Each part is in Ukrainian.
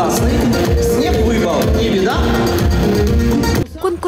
классный,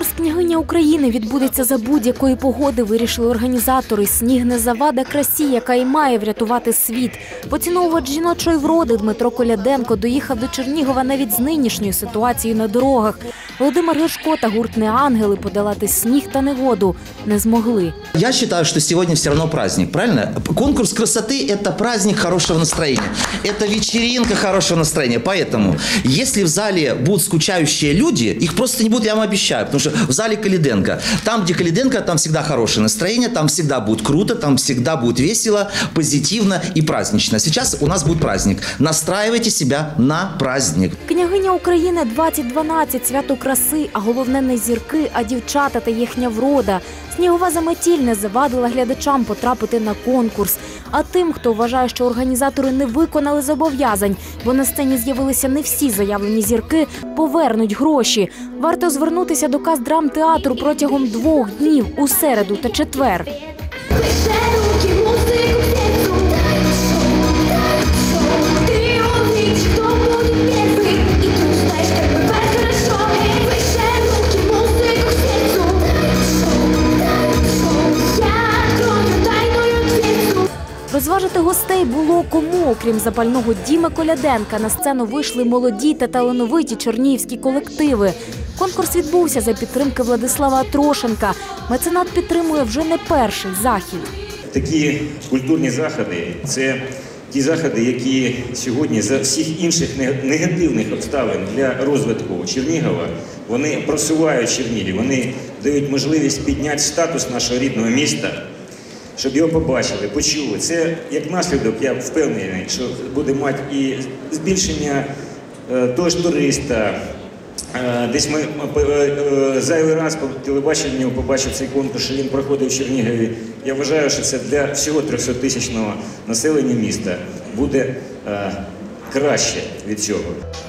Конкурс княгиня України відбудеться за будь-якої погоди. Вирішили організатори. Сніг не завада красі, яка і має врятувати світ. Поціновувач жіночої вроди Дмитро Коляденко доїхав до Чернігова навіть з нинішньою ситуацією на дорогах. Володимир Гришко та гурт «Неангели» подолати сніг та негоду не змогли. Я считаю, что сегодня все равно праздник, правильно? Конкурс красоты – это праздник хорошего настроения. Это вечеринка хорошего настроения. Поэтому, если в зале будут скучающие люди, их просто не будет, я вам обещаю. Потому что в зале Калиденко. Там, где Калиденко, там всегда хорошее настроение, там всегда будет круто, там всегда будет весело, позитивно и празднично. Сейчас у нас будет праздник. Настраивайте себя на праздник. Княгиня України 2012 – свято краси, а головне не зірки, а дівчата та їхня врода. Снігова заметіль не завадила глядачам потрапити на конкурс. А тим, хто вважає, що організатори не виконали зобов'язань, бо на сцені з'явилися не всі заявлені зірки, повернуть гроші. Варто звернутися до каз драмтеатру протягом двох днів у середу та четвер. Лише руки, Розважити гостей було кому, окрім запального Діми Коляденка. На сцену вийшли молоді та талановиті чернігівські колективи. Конкурс відбувся за підтримки Владислава Трошенка. Меценат підтримує вже не перший захід. Такі культурні заходи це ті заходи, які сьогодні за всіх інших негативних обставин для розвитку Чернігова вони просувають Чернігів, вони дають можливість підняти статус нашого рідного міста, щоб його побачили, почули. Це як наслідок, я впевнений, що буде мати і збільшення е, того ж туриста. Е, Десь ми е, зайвий раз по телебаченню побачив цей конкурс, що він проходив в Чернігові. Я вважаю, що це для всього 300-тисячного населення міста буде краще від цього.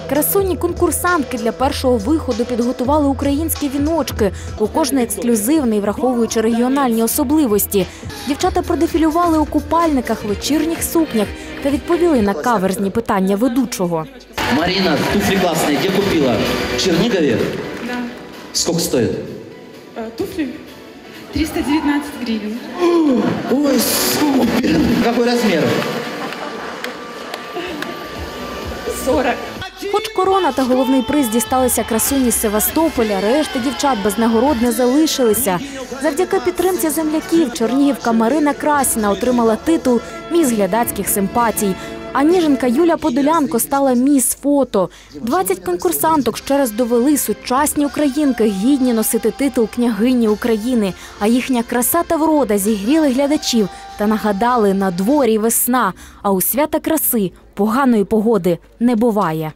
Красуні конкурсантки для першого виходу підготували українські віночки. У кожний ексклюзивний, враховуючи регіональні особливості. Дівчата продефілювали у купальниках, вечірніх сукнях та відповіли на каверзні питання ведучого. Марина, туфли классные, где купила? В Чернигове? Да. Сколько стоит? Э, Туфли 319 гривен. Ой, супер! Какой размер? 40. Хоч корона та головний приз дісталися красуні з Севастополя, решта дівчат без нагород не залишилися. Завдяки підтримці земляків Чернігівка Марина Красіна отримала титул Міс глядацьких симпатій. А ніженка Юля Подолянко стала міс фото. 20 конкурсанток ще раз довели сучасні українки гідні носити титул княгині України. А їхня краса та врода зігріли глядачів та нагадали на дворі весна. А у свята краси поганої погоди не буває.